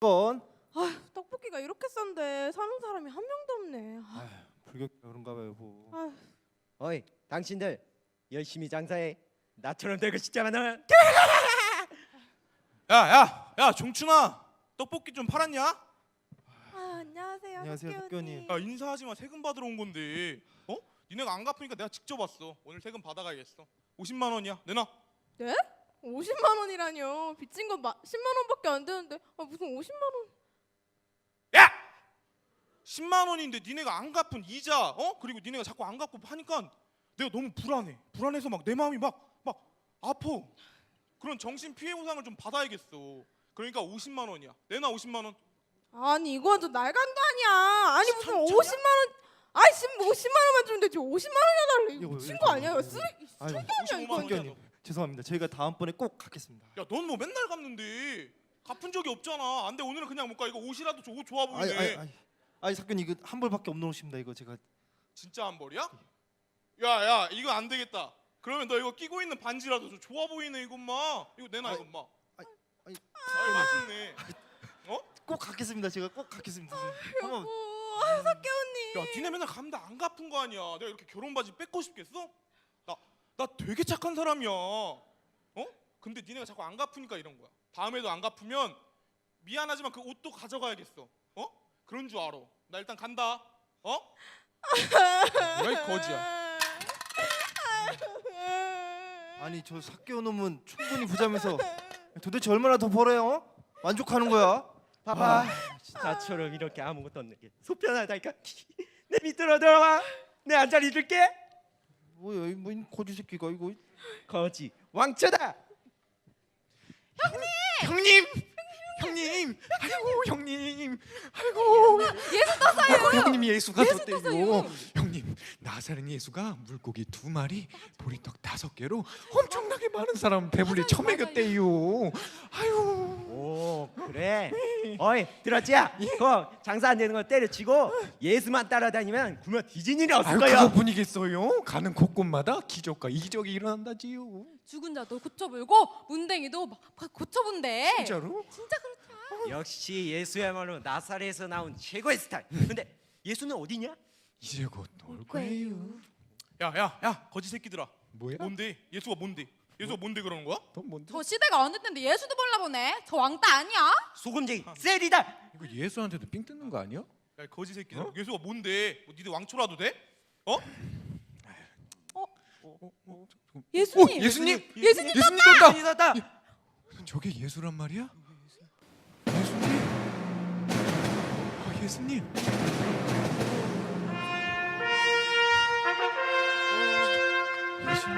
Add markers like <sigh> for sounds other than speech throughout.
건 떡볶이가 이렇게 싼데 사는 사람이 한 명도 없네. 아, 아휴, 불교 그런가 봐요 여보 아휴. 어이 당신들 열심히 장사해 나처럼 되고 싶잖아 야 야 야 종춘아 떡볶이 좀 팔았냐? 야 아, 안녕하세요. 안녕하세요, 석교님. 석교님. 인사하지 마 세금 받으러 온 건데 어? 니네가 안 갚으니까 내가 직접 왔어 오늘 세금 받아가야겠어 50만 원이야 내놔 50만 원이라뇨. 빚진 건 마, 10만 원밖에 안 되는데 아, 무슨 50만 원? 야! 10만 원인데 니네가 안 갚은 이자 어? 그리고 니네가 자꾸 안 갚고 하니까 내가 너무 불안해 불안해서 막 내 마음이 막 막 아파 그런 정신 피해 보상을 좀 받아야겠어 그러니까 50만 원이야 내놔 50만 원 아니 이거 완전 날간도 아니야. 아니 무슨 삼천이야? 50만 원? 아이 지금 50만 원만 주면 되지 50만 원이나 달래. 이거 이거 미친 왜거 아니야? 쓰레기 쓰레기 아니야 55만 이거. 원이야 석교님 죄송합니다 저희가 다음번에 꼭 갖겠습니다 야 넌 뭐 맨날 갚는데 갚은 적이 없잖아 안 돼 오늘은 그냥 못 가 이거 옷이라도 줘, 옷 좋아 아니 보이네 아니 아니 아니 석교님 이거 한 벌밖에 없는 옷입니다 이거 제가 진짜 한 벌이야? 야 야 이거 안 되겠다. 그러면 너 이거 끼고 있는 반지라도 좀 좋아 보이네 이것마. 이거 내놔 아이, 이것마. 아이, 아이. 아이 맛있네. 꼭 갖겠습니다 제가 꼭 갖겠습니다 한번 여보, 아, 석교님. 야 니네 맨날 감다 안 갚은 거 아니야. 내가 이렇게 결혼 바지 뺏고 싶겠어? 나나 되게 착한 사람이야. 어? 근데 니네가 자꾸 안 갚으니까 이런 거야. 다음에도 안 갚으면 미안하지만 그 옷도 가져가야겠어. 어? 그런 줄 알아. 나 일단 간다. 어? 야이 거지야. 아니 저 사개오 놈은 충분히 부자면서 도대체 얼마나 더 벌어요? 만족하는 거야? 봐봐 나처럼 이렇게 아무것도 없는 게 속편하다니까 <laughs> 내 밑으로 들어와 내한 자리 줄게 뭐야 이뭐 거지 새끼가 이거. 거지. 왕초다! 형님, 형님, 아이고 형님, 아이고. 예수 떴어요. 형님 예수가 떴대요. 형 님 나사렛 예수가 물고기 두 마리, 보리떡 다섯 개로 엄청나게 많은 사람 배불리 처먹였대요. 아유, 오 그래 어이 들었지? 그 장사 안 되는 거 때려치고 예수만 따라다니면 굶어 뒤진 일이 없을 아유 거야 그거 분이겠어요. 가는 곳곳마다 기적과 이적이 일어난다지요. 죽은 자도 고쳐불고 문댕이도 막 고쳐본대. 진짜로? 진짜 그렇다. 역시 예수야말로 나사렛에서 나온 최고의 스타일 근데 예수는 어디냐? 이제 곧올 거예요. 야야 야 거지 새끼들아. 뭐야? 뭔데? 예수가 뭔데? 예수가 뭔데 그러는 거야? 넌 뭔데? 저 시대가 어느 때인데 예수도 몰라 보네. 저 왕따 아니야? 소금쟁이 셀이다 이거 예수한테도 삥 뜯는 거 아니야? 야이 거지 새끼들. 예수가 뭔데? 뭐 니들 왕초라도 돼? 어? 예수님. 어, 예수님, 예수님 예수님 떴다. 떴다 저게 예수란 말이야? 예수님? 아, 예수님? 자,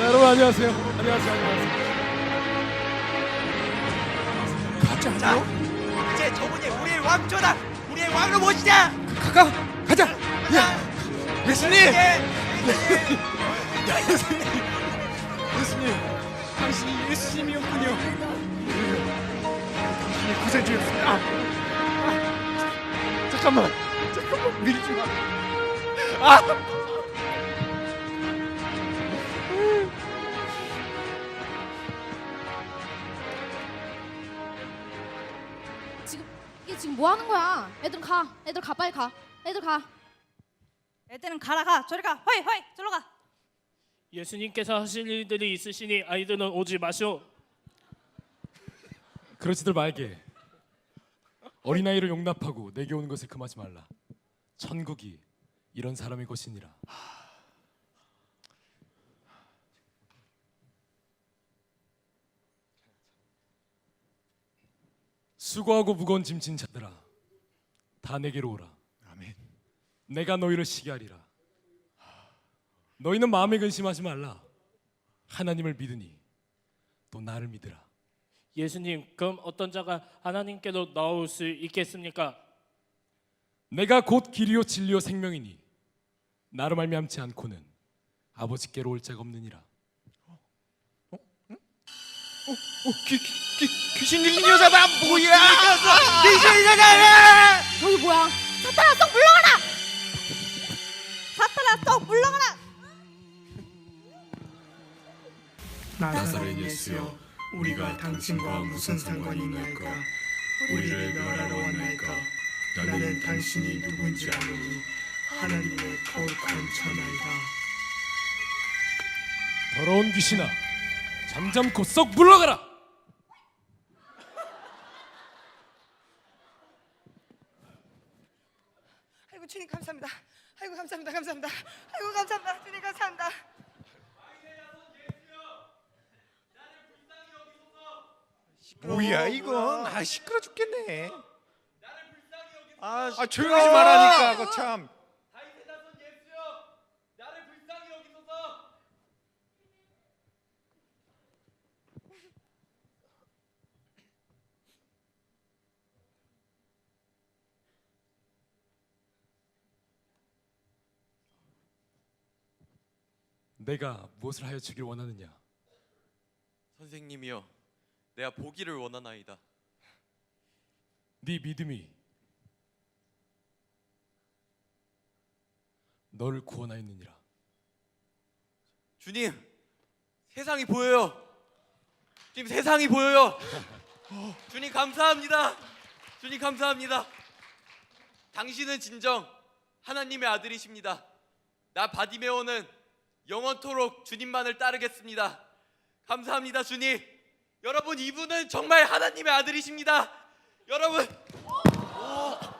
여러분 안녕하세요. 안녕하세요. 안녕하세요. 가자, 자. 이제 저분이 우리의 왕초다. 우리의 왕으로 모시자. 가가, 가자. 야, 예수님, 예. 예수님, 당신이 예수님이었군요. 당신이 구세주였습니다. 아, 아, 잠깐만, 밀지 마. 아, 지금 이게 지금 뭐 하는 거야? 애들 가. 애들 가 빨리 가. 애들 가. 애들은 가라 가 저리 가 허이 허이 저로 가 예수님께서 하실 일들이 있으시니 아이들은 오지 마시오. 그러지들 말게. 어린아이를 용납하고 내게 오는 것을 금하지 말라. 천국이 이런 사람의 것이니라. 수고하고 무거운 짐진 자들아 다 내게로 오라. 아멘. 내가 너희를 쉬게 하리라. 너희는 마음에 근심하지 말라. 하나님을 믿으니 또 나를 믿으라. 예수님, 그럼 어떤 자가 하나님께로 나올 수 있겠습니까? 내가 곧 길이요 진리요 생명이니 나로 말미암지 않고는 아버지께로 올 자가 없느니라. 어, 귀, 귀, 귀, 귀신 들린 여자다 뭐야? 저기 뭐야? 사탄아 썩 물러가라. 사탄아 썩 물러가라 나사렛 예수여 우리가 당신과 무슨 상관이 있나이까 우리를 멸하러 왔나이까 나는 당신이 누군지 아노니 하나님의 거룩한 천하이다 더러운 귀신아 잠잠코 썩 물러가라 아이고 주님 감사합니다. 아이고 감사합니다. 감사합니다. 아이고 감사합니다. 주님 감사합니다. 뭐야 이건 아 시끄러 죽겠네 아, 아 조용히 좀 하라니까 그거 참. 내가 무엇을 하여 주길 원하느냐? 선생님이여, 내가 보기를 원하나이다. 네 믿음이 너를 구원하였느니라 주님, 세상이 보여요. 주님, 세상이 보여요. 주님 감사합니다. 주님 감사합니다. 당신은 진정 하나님의 아들이십니다. 나 바디메오는 영원토록 주님만을 따르겠습니다. 감사합니다, 주님. 여러분, 이분은 정말 하나님의 아들이십니다. 여러분, 오.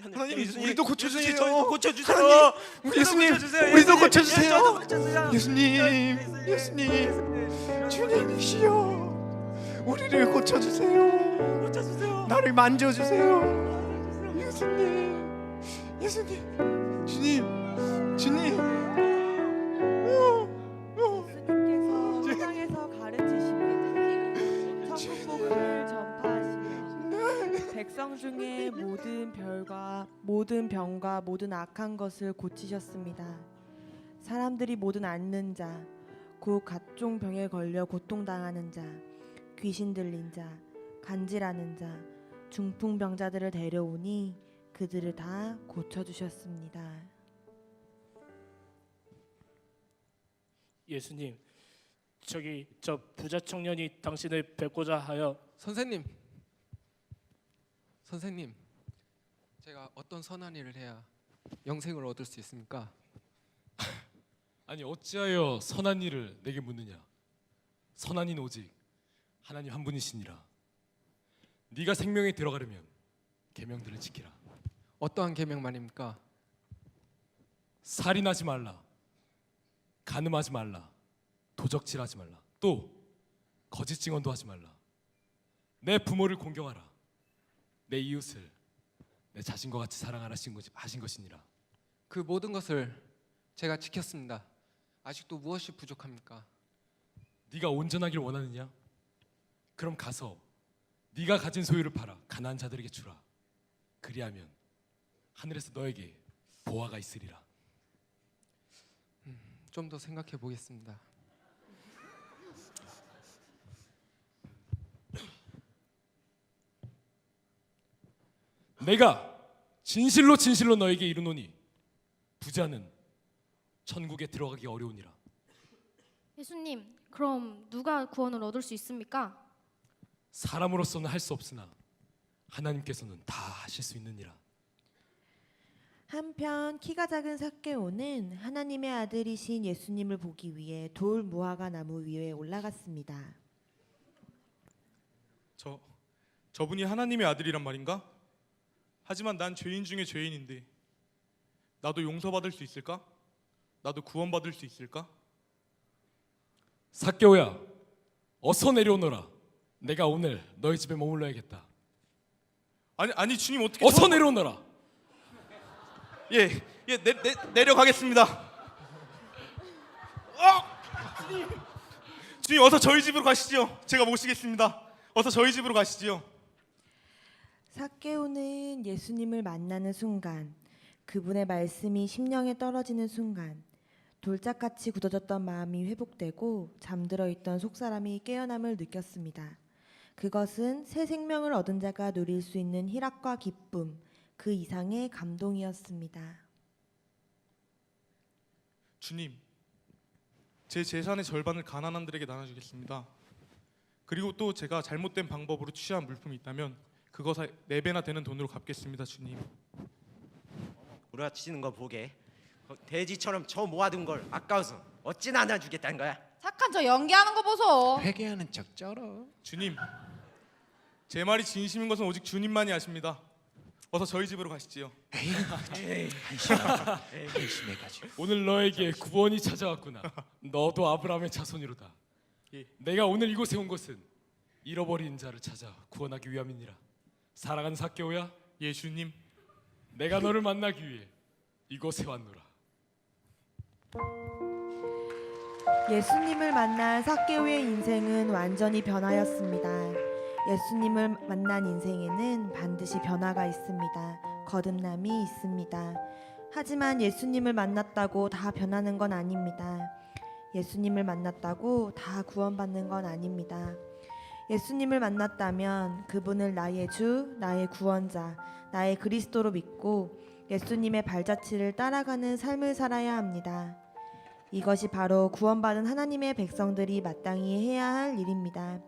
하나님 우리도 고쳐주세요 저희도 고쳐주세요. 하나님, 우리 저희도 예수님 고쳐주세요. 우리도 고쳐주세요. 예수님 예수님 주님이시여 우리를 고쳐주세요 고쳐주세요. 나를 만져주세요 예수님 예수님 주님 주님 모든 병과 모든 악한 것을 고치셨습니다. 사람들이 모든 앓는 자, 곧 각종 병에 걸려 고통당하는 자, 귀신 들린 자, 간질하는 자, 중풍병자들을 데려오니 그들을 다 고쳐주셨습니다. 예수님 저기 저 부자 청년이 당신을 뵙고자 하여 선생님, 선생님, 제가 어떤 선한 일을 해야 영생을 얻을 수 있습니까? <laughs> 아니 어찌하여 선한 일을 내게 묻느냐? 선한 이는 오직 하나님 한 분이시니라. 네가 생명에 들어가려면 계명들을 지키라. 어떠한 계명 말입니까? 살인하지 말라. 간음하지 말라. 도적질하지 말라. 또 거짓 증언도 하지 말라. 내 부모를 공경하라. 내 이웃을 내 자신과 같이 사랑하라 하신 것- 것이니라 그 모든 것을 제가 지켰습니다. 아직도 무엇이 부족합니까? 네가 온전하길 원하느냐? 그럼 가서 네가 가진 소유를 팔아 가난한 자들에게 주라. 그리하면 하늘에서 너에게 보화가 있으리라. 좀 더 생각해 보겠습니다. 내가 진실로 진실로 너에게 이르노니 부자는 천국에 들어가기 어려우니라. 예수님, 그럼 누가 구원을 얻을 수 있습니까? 사람으로서는 할 수 없으나 하나님께서는 다 하실 수 있느니라. 한편 키가 작은 삭개오는 하나님의 아들이신 예수님을 보기 위해 돌 무화과 나무 위에 올라갔습니다. 저 저분이 하나님의 아들이란 말인가? 하지만 난 죄인 중에 죄인인데 나도 용서받을 수 있을까? 나도 구원받을 수 있을까? 사개오야, 어서 내려오너라. 내가 오늘 너희 집에 머물러야겠다. 아니 아니 주님 어떻게 어서 저- 내려오너라. 예, 예, 내, 내, 내려가겠습니다. 어! 주님, 주님 어서 저희 집으로 가시지요. 제가 모시겠습니다. 어서 저희 집으로 가시지요. 삭개오는 예수님을 만나는 순간 그분의 말씀이 심령에 떨어지는 순간 돌짝같이 굳어졌던 마음이 회복되고 잠들어 있던 속사람이 깨어남을 느꼈습니다. 그것은 새 생명을 얻은 자가 누릴 수 있는 희락과 기쁨 그 이상의 감동이었습니다. 주님, 제 재산의 절반을 가난한 들에게 나눠주겠습니다. 그리고 또 제가 잘못된 방법으로 취한 물품이 있다면 그것의 네 배나 되는 돈으로 갚겠습니다, 주님. 부라치는 거 보게. 어, 돼지처럼 저 모아둔 걸 아까워서 어찌 나눠주겠다는 거야? 착한 저 연기하는 거 보소. 회개하는 척 쩔어. 주님, 제 말이 진심인 것은 오직 주님만이 아십니다. 어서 저희 집으로 가시지요. <laughs> 한심해가지고. 오늘 너에게 구원이 찾아왔구나. 너도 아브라함의 자손이로다. 예. 내가 오늘 이곳에 온 것은 잃어버린 자를 찾아 구원하기 위함이니라. 사랑하는 사개오야, 예, 주님. 내가 너를 만나기 위해 이곳에 왔노라. 예수님을 만난 삭개오의 인생은 완전히 변하였습니다. 예수님을 만난 인생에는 반드시 변화가 있습니다. 거듭남이 있습니다. 하지만 예수님을 만났다고 다 변하는 건 아닙니다. 예수님을 만났다고 다 구원받는 건 아닙니다. 예수님을 만났다면 그분을 나의 주, 나의 구원자, 나의 그리스도로 믿고 예수님의 발자취를 따라가는 삶을 살아야 합니다. 이것이 바로 구원받은 하나님의 백성들이 마땅히 해야 할 일입니다.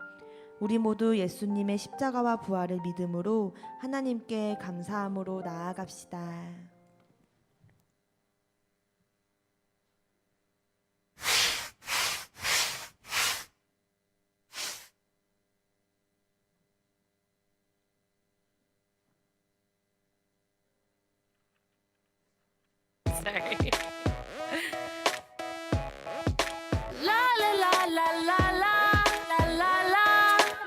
우리 모두 예수님의 십자가와 부활을 믿음으로 하나님께 감사함으로 나아갑시다. La la la la la la la la la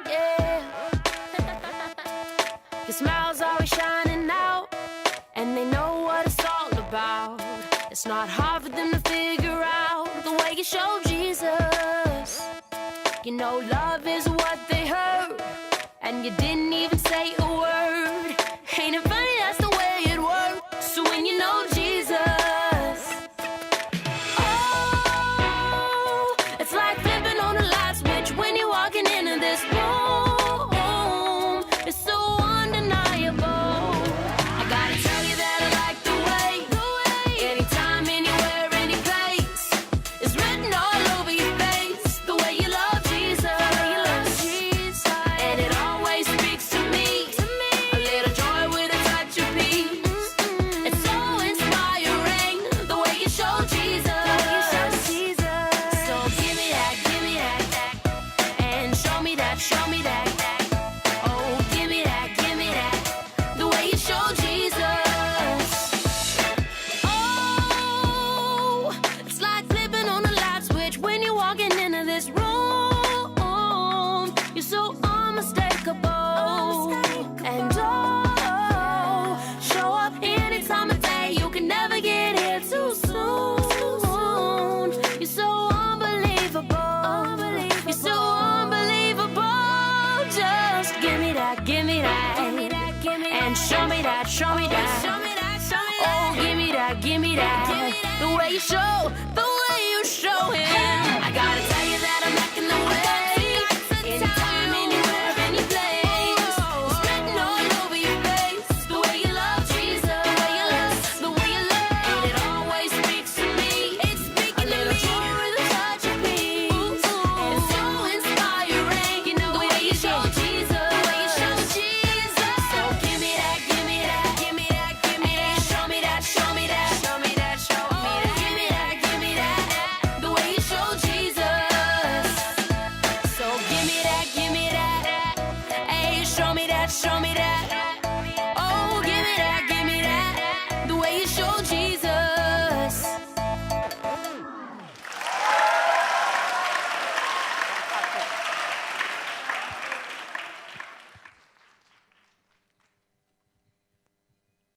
yeah. Your smile's always shining out, and they know what it's all about. It's not hard for them to figure out the way you show Jesus. You know love is what they heard, and you didn't even say a word. Ain't it show, the